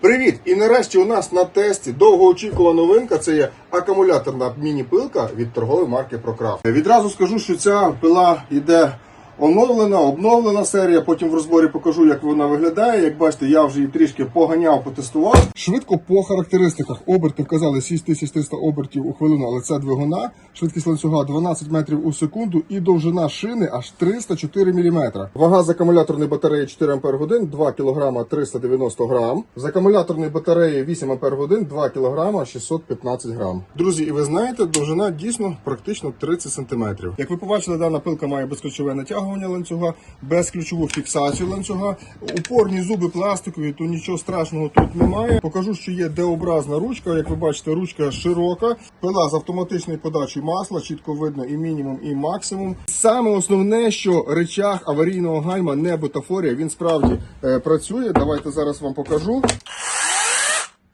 Привіт! І нарешті у нас на тесті довгоочікувана новинка. Це є акумуляторна міні-пилка від торгової марки ProCraft. Відразу скажу, що ця пила йде оновлена, обновлена серія. Потім в розборі покажу, як вона виглядає. Як бачите, я вже її трішки поганяв, потестував. Швидко по характеристиках оберти вказали 6300 обертів у хвилину, але це двигуна. Швидкість ланцюга 12 метрів у секунду і довжина шини аж 304 мм. Вага з акумуляторної батареї 4 Ах 2 кг 390 грам. З акумуляторної батареї 8 Ах 2 кг 615 грам. Друзі, і ви знаєте, довжина дійсно практично 30 см. Як ви побачили, дана пилка має безключове натягування ланцюга, безключову фіксацію ланцюга, упорні зуби пластикові, то нічого страшного тут немає. Покажу, що є Д-образна ручка. Як ви бачите, ручка широка, пила з автоматичною подачею масла, чітко видно і мінімум, і максимум. Саме основне, що речах аварійного гальма не бутафорія, він справді е, працює. Давайте зараз вам покажу.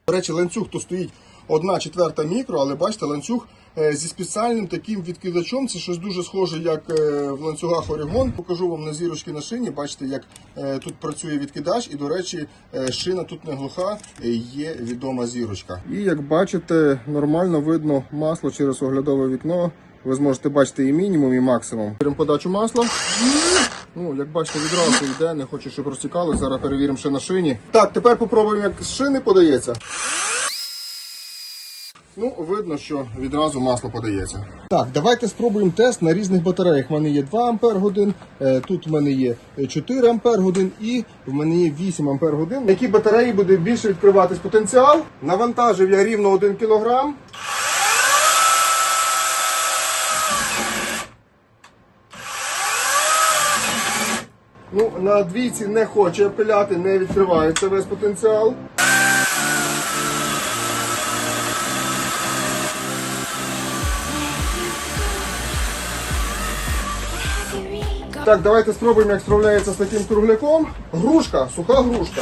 До речі, ланцюг то стоїть 1 четверта мікро, але бачите, ланцюг зі спеціальним таким відкидачом. Це щось дуже схоже, як е, в ланцюгах Орігон. Покажу вам на зірочки на шині. Бачите, як е, тут працює відкидач, і, до речі, е, шина тут не глуха, е, є відома зірочка. І як бачите, нормально видно масло через оглядове вікно. Ви зможете бачити і мінімум, і максимум. Беремо подачу масла. Ну, як бачите, відразу йде, не хочу, щоб розтікалося. Зараз перевіримо ще на шині. Так, тепер попробуємо, як з шини подається. Ну, видно, що відразу масло подається. Так, давайте спробуємо тест на різних батареях. У мене є 2 Ампер годин, е, тут в мене є 4 Ампер годин і в мене є 8 Ампер годин. На якій батареї буде більше відкриватись потенціал? Навантажив я рівно 1 кг. Ну, на двійці не хоче пиляти, не відкривається весь потенціал. Так, давайте спробуємо, як справляється з таким кругляком. Грушка, суха грушка.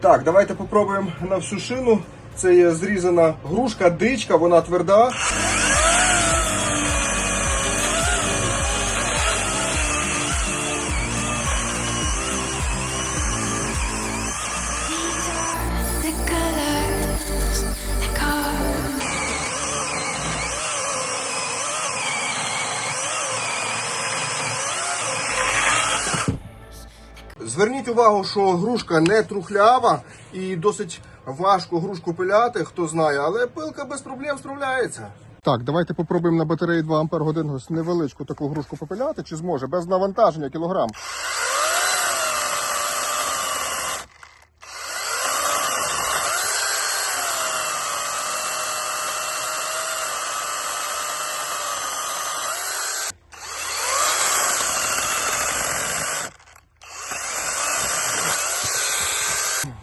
Так, давайте попробуємо на всю шину. Це є зрізана грушка, дичка, вона тверда. Зверніть увагу, що грушка не трухлява і досить важко грушку пиляти, хто знає, але пилка без проблем справляється. Так, давайте попробуємо на батареї 2 Ампер годин невеличку таку грушку попиляти, чи зможе без навантаження кілограм.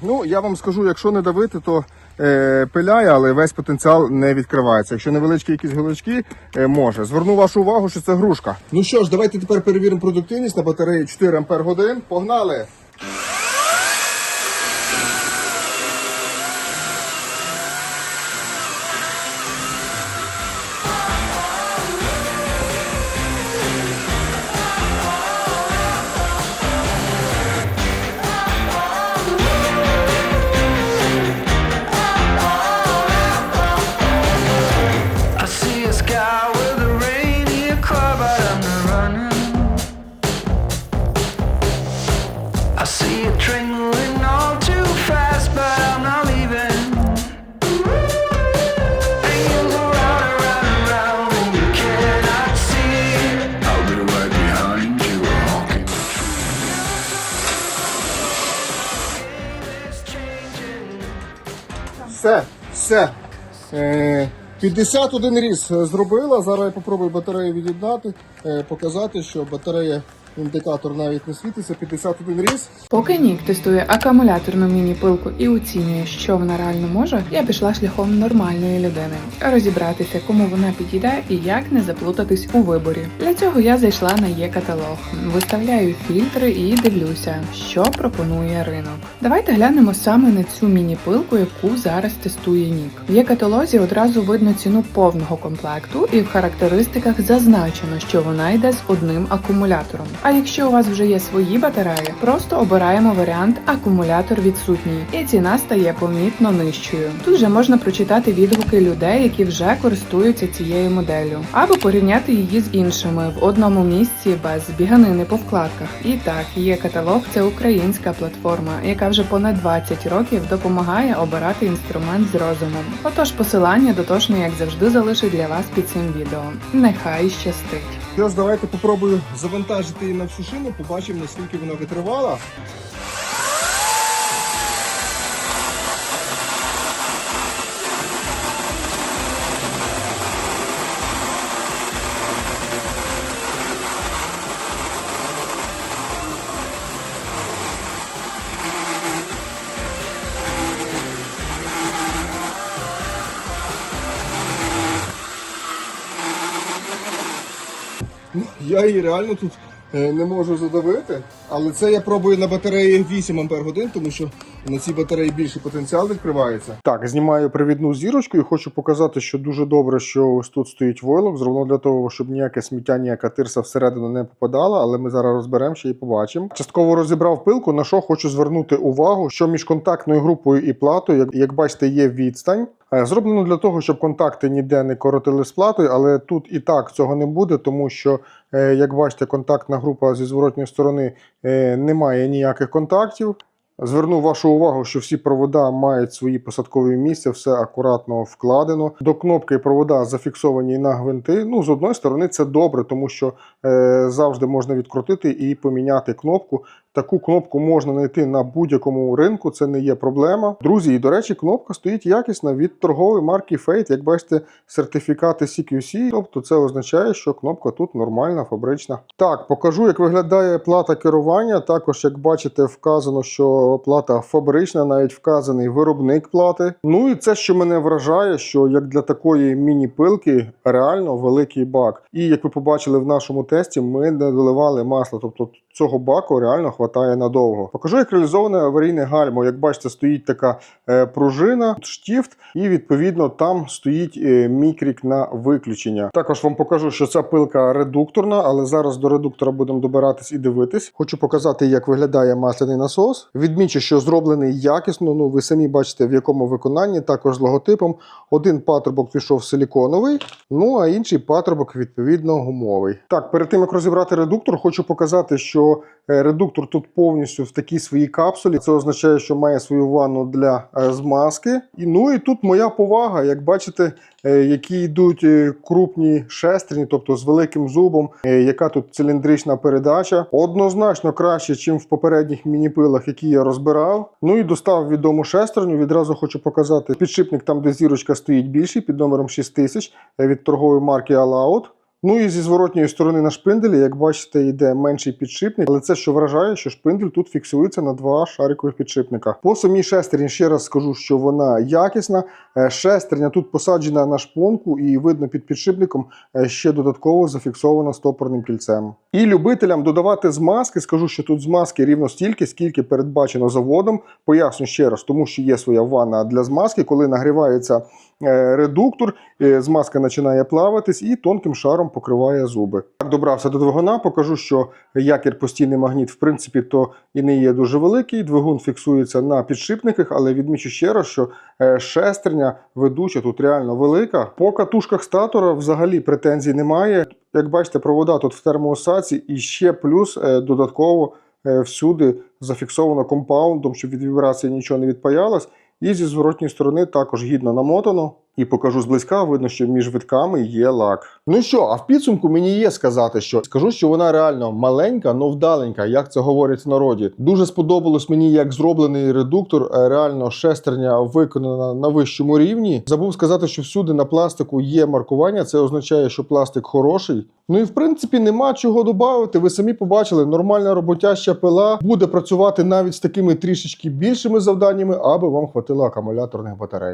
Ну, я вам скажу, якщо не давити, то е, пиляє, але весь потенціал не відкривається. Якщо невеличкі якісь гілочки, е, може. Зверну вашу увагу, що це грушка. Ну що ж, давайте тепер перевіримо продуктивність на батареї 4 Ампер годин. Погнали! Все, все. Е, 51 різ зробила. Зараз я попробую батарею від'єднати, е, показати, що батарея індикатор навіть не світиться, 51 різ. Поки Нік тестує акумуляторну міні-пилку і оцінює, що вона реально може, я пішла шляхом нормальної людини розібратися, кому вона підійде і як не заплутатись у виборі. Для цього я зайшла на є каталог, виставляю фільтри і дивлюся, що пропонує ринок. Давайте глянемо саме на цю міні-пилку, яку зараз тестує Нік. В є каталозі одразу видно ціну повного комплекту, і в характеристиках зазначено, що вона йде з одним акумулятором. А якщо у вас вже є свої батареї, просто обираємо варіант акумулятор відсутній, і ціна стає помітно нижчою. Тут же можна прочитати відгуки людей, які вже користуються цією моделлю, або порівняти її з іншими в одному місці без біганини по вкладках. І так, є каталог це українська платформа, яка вже понад 20 років допомагає обирати інструмент з розумом. Отож, посилання дотошно, як завжди, залишу для вас під цим відео. Нехай щастить! Ж, давайте попробую завантажити її на всю шину, побачимо, наскільки вона витривала. Я її реально тут е, не можу задавити, але це я пробую на батареї 8 Ампер тому що на цій батареї більший потенціал відкривається. Так, знімаю привідну зірочку і хочу показати, що дуже добре, що ось тут стоїть войлок, зроблено для того, щоб ніяке сміття, ніяка тирса всередину не попадала, але ми зараз розберемо ще і побачимо. Частково розібрав пилку, на що хочу звернути увагу, що між контактною групою і платою, як, як бачите, є відстань. Е, Зроблено для того, щоб контакти ніде не коротили з платою, але тут і так цього не буде, тому що, е, як бачите, контактна група зі зворотньої сторони е, не має ніяких контактів. Зверну вашу увагу, що всі провода мають свої посадкові місця, все акуратно вкладено. До кнопки провода зафіксовані на гвинти. Ну, з одної сторони, це добре, тому що е, завжди можна відкрутити і поміняти кнопку. Таку кнопку можна знайти на будь-якому ринку, це не є проблема. Друзі, і до речі, кнопка стоїть якісна від торгової марки Fate. Як бачите, сертифікати CQC, тобто це означає, що кнопка тут нормальна, фабрична. Так, покажу, як виглядає плата керування. Також, як бачите, вказано, що плата фабрична, навіть вказаний виробник плати. Ну і це, що мене вражає, що як для такої міні-пилки реально великий бак. І як ви побачили в нашому тесті, ми не доливали масло. Тобто цього баку реально хватає надовго. Покажу, як реалізоване аварійне гальмо. Як бачите, стоїть така е, пружина, штіфт, і відповідно там стоїть е, мікрік на виключення. Також вам покажу, що ця пилка редукторна, але зараз до редуктора будемо добиратись і дивитись. Хочу показати, як виглядає масляний насос. Відмічу, що зроблений якісно. Ну ви самі бачите, в якому виконанні, також з логотипом. Один патрубок пішов силіконовий, ну а інший патрубок відповідно гумовий. Так, перед тим як розібрати редуктор, хочу показати, що е, редуктор тут повністю в такій своїй капсулі. Це означає, що має свою ванну для е, змазки. І ну і тут моя повага. Як бачите, е, які йдуть е, крупні шестерні, тобто з великим зубом, яка тут циліндрична передача. Однозначно краще, ніж в попередніх міні-пилах, які я розбирав. Ну і достав відому шестерню. Відразу хочу показати підшипник, там де зірочка стоїть більший, під номером 6000 е, від торгової марки All Out. Ну і зі зворотньої сторони на шпинделі, як бачите, йде менший підшипник, але це що вражає, що шпиндель тут фіксується на два шарикових підшипника. По самій шестерні ще раз скажу, що вона якісна. Е, Шестерня тут посаджена на шпонку і видно під підшипником е, ще додатково зафіксована стопорним кільцем. І любителям додавати змазки, скажу, що тут змазки рівно стільки, скільки передбачено заводом. Поясню ще раз, тому що є своя ванна для змазки, коли нагрівається е, редуктор, змазка починає плаватись і тонким шаром покриває зуби. Так добрався до двигуна, покажу, що якір постійний магніт, в принципі, то і не є дуже великий. Двигун фіксується на підшипниках, але відмічу ще раз, що е, шестерня ведуча тут реально велика. По катушках статора взагалі претензій немає. Як бачите, провода тут в термоосаці і ще плюс е, додатково е, всюди зафіксовано компаундом, щоб від вібрації нічого не відпаялось. І зі зворотньої сторони також гідно намотано. І покажу зблизька, видно, що між витками є лак. Ну що, а в підсумку мені є сказати, що скажу, що вона реально маленька, но вдаленька, як це говорять в народі. Дуже сподобалось мені, як зроблений редуктор. е, Реально шестерня виконана на вищому рівні. Забув сказати, що всюди на пластику є маркування. Це означає, що пластик хороший. Ну і в принципі нема чого додати. Ви самі побачили, нормальна роботяща пила буде працювати навіть з такими трішечки більшими завданнями, аби вам хватило акумуляторних батарей.